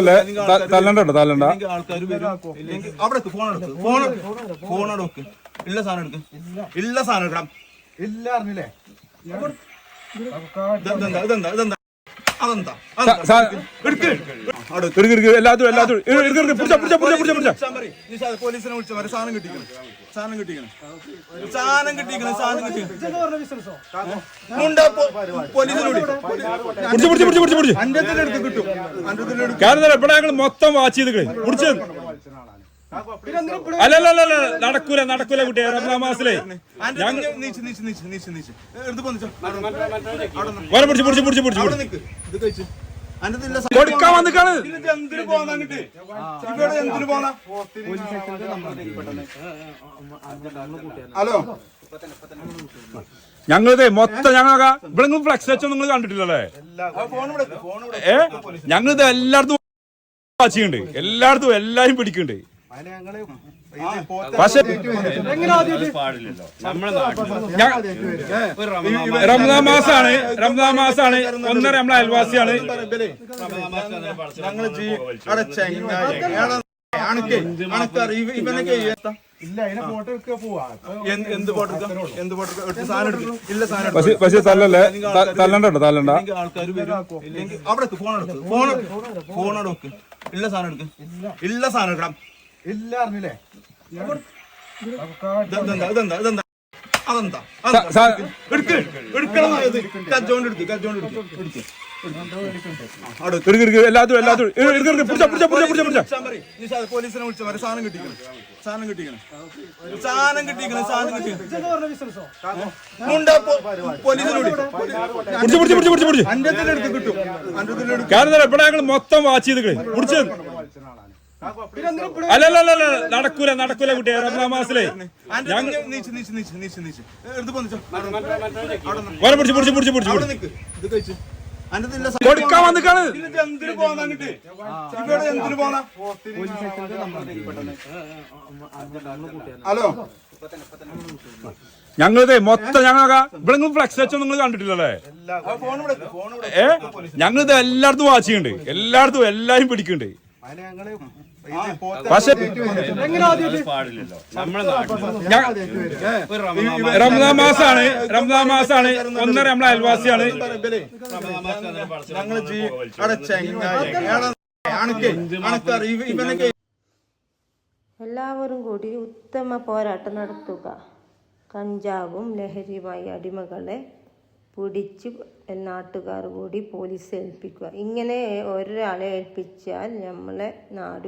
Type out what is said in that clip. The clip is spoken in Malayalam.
അല്ലേ തല്ലണ്ട കേട്ടോ തല്ലണ്ട. ഇല്ലെങ്കിൽ ആൾക്കാർ വരും. ഇല്ലെങ്കിൽ അവിടെ ഫോൺ എടുക്ക്. ഫോൺ ഫോൺ എടുക്ക്. ഇല്ല സാധനം എടുക്ക്. ഇല്ല സാധനം എടുക്കണം. ഇല്ല അറിഞ്ഞില്ലേ? ഇതെന്താ? ഇതെന്താ? ഇതെന്താ? അതെന്താ? എല്ലാത്തും എല്ലാത്തും പിടിച്ച പിടിച്ച പിടിച്ച പിടിച്ച പിടിച്ച. പോലീസിനെ വിളിച്ചാൽ മതി സാധനം കിട്ടിക്കണം സാധനം കിട്ടിക്കണം സാധനം കിട്ടിക്കണം സാധനം കിട്ടിക്കണം മൊത്തം വാച്ച് ചെയ്ത് പിടിച്ച്. അല്ല അല്ല അല്ല അല്ല, നടക്കൂല നടക്കൂല കുട്ടിയെ റമദാൻ മാസത്തിലേ. വരെ പിടിച്ച് പിടിച്ച് പിടിച്ച് പിടിച്ച്. കൊടുക്കാൻ വന്നിക്കാണ്. എന്തിനു പോന്നാ കിട്ടി ഇവിടെ എന്തിനു പോന്നാ ഹലോ. ഞങ്ങളിതേ മൊത്തം ഞങ്ങളൊക്കെ ഇവിടെ നിങ്ങൾ ഫ്ലെക്സ് വെച്ചോ നിങ്ങൾ കണ്ടിട്ടില്ലല്ലേ ഏ? ഞങ്ങളിത് എല്ലായിടത്തും വാച്ച് ചെയ്യുന്നുണ്ട് എല്ലായിടത്തും എല്ലാരും പിടിക്കുന്നുണ്ട്. പക്ഷെ റംസാൻ മാസാണ്. റംസാൻ മാസാണ് ഒന്നര നമ്മളെ അയൽവാസിയാണ്. ഞങ്ങൾ പക്ഷെ തല്ലല്ലേ? തല്ലണ്ട? തല്ലണ്ട. അവിടെ ഫോൺ എടുക്ക്. ഫോൺ ഫോൺ ഇല്ല സാധനം എടുക്ക്. ഇല്ല. സാധനം എടുക്കണം ഇല്ല അറിഞ്ഞില്ലേ? ഇതെന്താ ഇതെന്താ ഇതെന്താ അതെന്താ? സ- സ- എടുക്ക് എടുക്കണം കച്ചോണ്ട് കച്ചോണ്ട് എല്ലാത്തും എല്ലാത്തും പോലീസിനെ സാധനം കിട്ടിക്കണം സാധനം കിട്ടിക്കണം സാധനം കിട്ടിക്കണം സാധനം മൊത്തം വാച്ച് ചെയ്ത് പിടിച്ച്. അല്ല അല്ല അല്ല അല്ല, നടക്കൂല നടക്കൂല കുട്ടിയെ റമദാൻ മാസിലേ അഞ്ച് നീച്ച് നീച്ച് നീച്ച് നീച്ച് നീച്ച് എടുത്ത് പോന്നിച്ചോ വരെ പിടിച്ച് പിടിച്ച് പിടിച്ച് പിടിച്ച്. അവിടെ നിക്ക്. ഇത് കഴിച്ച്. അന്റെ കൊടുക്കാൻ വന്നിക്കാണ്. എന്തിനു പോന്നാ കിട്ടി ഇവിടെ എന്തിനു പോന്നാ ഹലോ. ഞങ്ങളിതേ മൊത്തം ഞങ്ങളൊക്കെ ഇവിടെ നിങ്ങൾ ഫ്ലക്സ് വെച്ചോ നിങ്ങൾ കണ്ടിട്ടില്ലല്ലേ? ഫോൺ ഇവിടെ ഫോൺ ഇവിടെ ഏ? ഞങ്ങളിത് എല്ലായിടത്തും വാച്ച് ചെയ്യുന്നുണ്ട് എല്ലായിടത്തും എല്ലാരും പിടിക്കുന്നുണ്ട്. പക്ഷെ റംസാൻ മാസാണ്. റംസാൻ മാസാണ് ഒന്നര നമ്മളെ അയൽവാസിയാണ്. എല്ലാവരും കൂടി ഉത്തമ പോരാട്ടം നടത്തുക. കഞ്ചാവും ലഹരിയുമായി അടിമകളെ പിടിച്ച് നാട്ടുകാർ കൂടി പോലീസ് ഏൽപ്പിക്കുക. ഇങ്ങനെ ഒരാളെ ഏൽപ്പിച്ചാൽ നമ്മളെ നാട്